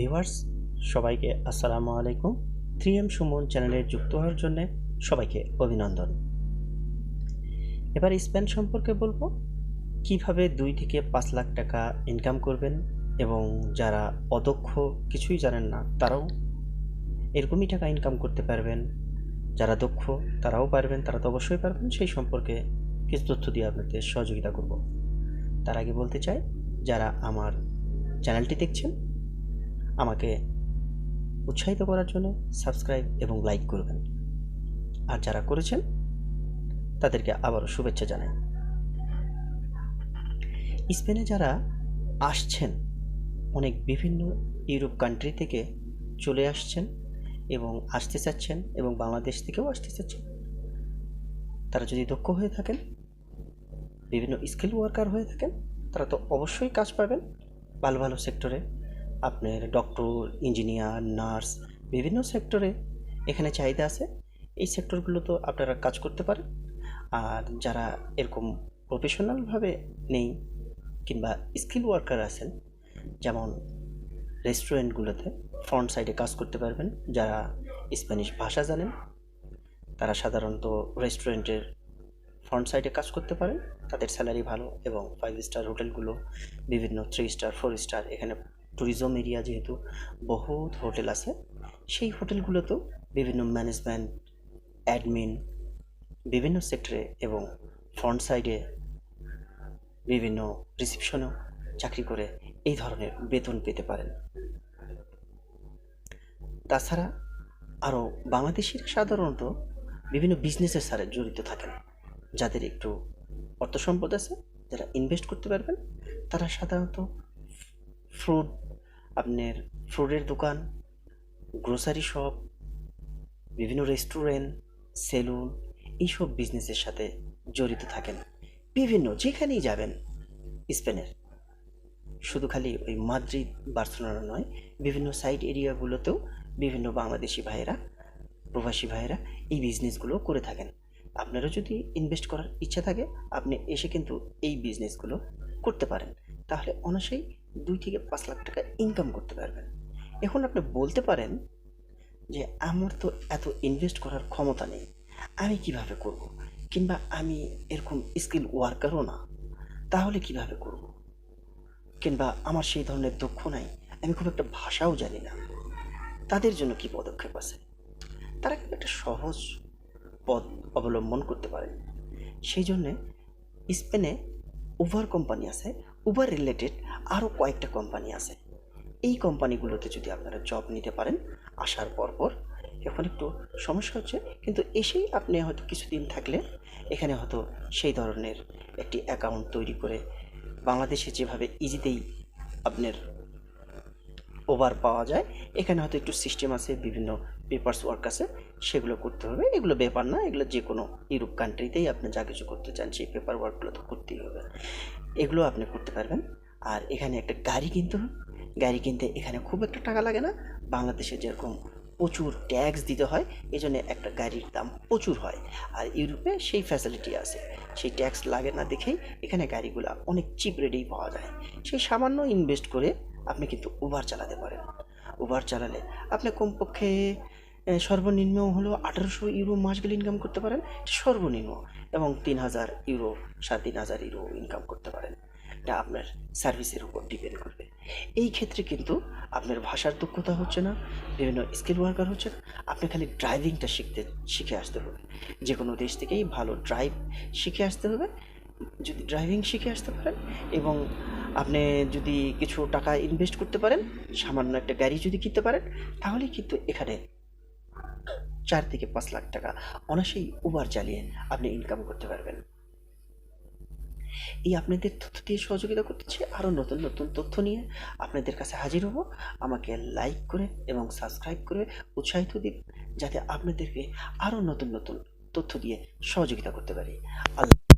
Viewers, সবাইকে আসসালামু আলাইকুম। থ্রি এম সুমন চ্যানেলে যুক্ত হওয়ার জন্য সবাইকে অভিনন্দন। এবার স্পেন সম্পর্কে বলব, কীভাবে দুই থেকে পাঁচ লাখ টাকা ইনকাম করবেন এবং যারা অদক্ষ কিছুই জানেন না, তারাও এরকমই টাকা ইনকাম করতে পারবেন। যারা দক্ষ, তারাও পারবেন, তারা তো অবশ্যই পারবেন। সেই সম্পর্কে কিছু তথ্য দিয়ে আপনাদের সহযোগিতা করব। তার আগে বলতে চাই, যারা আমার চ্যানেলটি দেখছেন আমাকে উৎসাহিত করার জন্য সাবস্ক্রাইব এবং লাইক করবেন। আর যারা করেছেন, তাদেরকে আবারও শুভেচ্ছা জানাই। স্পেনে যারা আসছেন, অনেক বিভিন্ন ইউরোপ কান্ট্রি থেকে চলে আসছেন এবং আসতে চাচ্ছেন এবং বাংলাদেশ থেকেও আসতে চাচ্ছেন। তারা যদি দক্ষ হয়ে থাকেন, বিভিন্ন স্কিল ওয়ার্কার হয়ে থাকেন, তারা তো অবশ্যই কাজ পাবেন। ভালো ভালো সেক্টরে আপনার ডক্টর ইঞ্জিনিয়ার নার্স বিভিন্ন সেক্টরে এখানে চাহিদা আছে। এই সেক্টরগুলো তো আপনারা কাজ করতে পারেন। আর যারা এরকম প্রফেশনালভাবে নেই কিংবা স্কিল ওয়ার্কার আছেন, যেমন রেস্টুরেন্টগুলোতে ফ্রন্ট সাইডে কাজ করতে পারবেন। যারা স্প্যানিশ ভাষা জানেন, তারা সাধারণত রেস্টুরেন্টের ফ্রন্ট সাইডে কাজ করতে পারেন। তাদের স্যালারি ভালো এবং ফাইভ স্টার হোটেলগুলো বিভিন্ন থ্রি স্টার ফোর স্টার এখানে ট্যুরিজম এরিয়া যেহেতু বহুত হোটেল আছে, সেই হোটেলগুলোতেও বিভিন্ন ম্যানেজমেন্ট অ্যাডমিন বিভিন্ন সেক্টরে এবং ফ্রন্ট সাইডে বিভিন্ন রিসিপশনেও চাকরি করে এই ধরনের বেতন পেতে পারেন। তাছাড়া আরও বাংলাদেশিরা সাধারণত বিভিন্ন বিজনেসের সাথে জড়িত থাকেন, যাদের একটু অর্থ সম্পদ আছে, যারা ইনভেস্ট করতে পারবেন, তারা সাধারণত ফ্রুট আপনার ফ্রুটের দোকান গ্রোসারি শপ বিভিন্ন রেস্টুরেন্ট সেলুন এইসব বিজনেসের সাথে জড়িত থাকেন। বিভিন্ন, যেখানেই যাবেন, স্পেনের। শুধু খালি ওই মাদ্রিদ, বার্সেলোনা নয়, বিভিন্ন সাইড এরিয়াগুলোতেও বিভিন্ন বাংলাদেশি ভাইয়েরা, প্রবাসী ভাইয়েরা এই বিজনেসগুলো করে থাকেন। আপনারও যদি ইনভেস্ট করার ইচ্ছা থাকে, আপনি এসে কিন্তু এই বিজনেসগুলো করতে পারেন। তাহলে অনায়াসেই দুই থেকে পাঁচ লাখ টাকা ইনকাম করতে পারবেন। এখন আপনি বলতে পারেন যে, আমার তো এত ইনভেস্ট করার ক্ষমতা নেই। আমি কীভাবে করব? কিংবা, আমি এরকম স্কিল ওয়ার্কারও না। তাহলে কীভাবে করব? কিংবা, আমার সেই ধরনের দক্ষ নাই। আমি খুব একটা ভাষাও জানি না। তাদের জন্য কি পদক্ষেপ আছে? তারা কিন্তু একটা সহজ পথ অবলম্বন করতে পারেন সেই জন্যে স্পেনে উবার কোম্পানি আছে উবার রিলেটেড আরও কয়েকটা কোম্পানি আছে। এই কোম্পানিগুলোতে যদি আপনারা জব নিতে পারেন, আসার পর পর, এখন একটু সমস্যা হচ্ছে, কিন্তু এসেই আপনি হয়তো কিছুদিন থাকলে, এখানে হয়তো সেই ধরনের একটি অ্যাকাউন্ট তৈরি করে বাংলাদেশে যেভাবে ইজিতেই আপনার ওভার পাওয়া যায়। এখানে হয়তো একটু সিস্টেম আছে, বিভিন্ন পেপার্স ওয়ার্ক আছে, সেগুলো করতে হবে। এগুলো ব্যাপার না, এগুলো যে কোনো ইউরোপ কান্ট্রিতেই আপনি যা কিছু করতে চান, সেই পেপার ওয়ার্কগুলো তো করতেই হবে। এগুলো আপনি করতে পারবেন। আর এখানে একটা গাড়ি কিনতে হবে। গাড়ি কিনতে এখানে খুব একটা টাকা লাগে না। বাংলাদেশে যেরকম প্রচুর ট্যাক্স দিতে হয় এই জন্য একটা গাড়ির দাম প্রচুর হয়। আর ইউরোপে সেই ফ্যাসিলিটি আছে। সেই ট্যাক্স লাগে না দেখেই এখানে গাড়িগুলো অনেক চিপ রেটেই পাওয়া যায়। সেই সামান্য ইনভেস্ট করে আপনি কিন্তু উবার চালাতে পারেন। উবার চালালে আপনি কমপক্ষে সর্বনিম্ন হলো আঠারোশো ইউরো মাস গেলে ইনকাম করতে পারেন। সর্বনিম্ন এবং তিন হাজার ইউরো সাড়ে তিন হাজার ইউরো ইনকাম করতে পারেন। এটা আপনার সার্ভিসের উপর ডিপেন্ড করবে। এই ক্ষেত্রে কিন্তু আপনার ভাষার দক্ষতা হচ্ছে না, বিভিন্ন স্কিল ওয়ার্কার হচ্ছে না। আপনি খালি ড্রাইভিংটা শিখতে, শিখে আসতে হবে। যে কোনো দেশ থেকেই ভালো ড্রাইভ শিখে আসতে হবে। যদি ড্রাইভিং শিখে আসতে পারেন এবং আপনি যদি কিছু টাকা ইনভেস্ট করতে পারেন, সামান্য একটা গাড়ি যদি কিনতে পারেন, তাহলে কিন্তু এখানে চার থেকে পাঁচ লাখ টাকা অনায়াসেই উবার চালিয়ে আপনি ইনকাম করতে পারবেন। এই আপনাদের তথ্য দিয়ে সহযোগিতা করতেছে আরও নতুন নতুন তথ্য নিয়ে আপনাদের কাছে হাজির হব। আমাকে লাইক করে এবং সাবস্ক্রাইব করে উৎসাহিত দিন, যাতে আপনাদেরকে আরও নতুন নতুন তথ্য দিয়ে সহযোগিতা করতে পারি। আল্লাহ